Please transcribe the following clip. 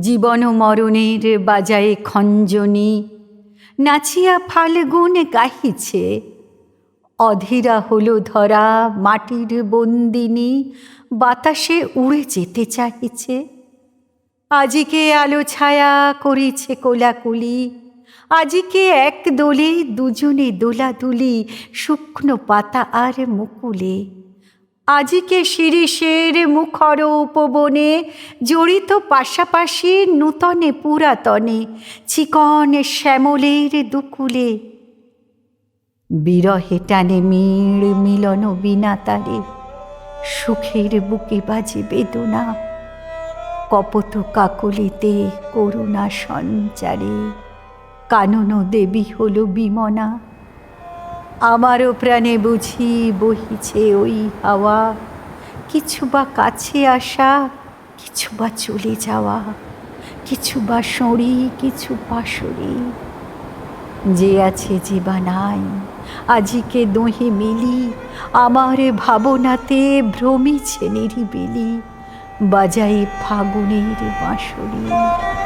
জীবন মরণের বাজায়ে খঞ্জনি, নাচিয়া ফাল্গুন গাহিছে। অধীরা হলো ধরা মাটির বন্দিনী, বাতাসে উড়ে যেতে চাহিছে। আজিকে আলো ছায়া করেছে কোলাকুলি, আজিকে এক দোলে দুজনে দোলাদুলি, শুকনো পাতা আর মুকুলে। আজিকে শিরিষের মুখর উপবনে জড়িত পাশাপাশি নূতনে পুরাতনে চিকন শ্যামলের দুকুলে। বিরহে টানে মিড় মিলন বিনা তারে সুখের বুকে বাজে বেদনা, কপত কাকলিতে করুণা সঞ্চারে, কানন দেবী হল বিমনা। আমারও প্রাণে বুঝি বহিছে ওই হাওয়া। কিছু বা কাছে আসা, কিছু বা চলে যাওয়া। কিছু বা সঁড়ি কিছু পাশরি যে আছে যে বা নাই, আজিকে দোহে মিলি, আমার ভাবনাতে ভ্রমিছে নিরিবিলি বাজাই ফাগুনের বাঁশরি।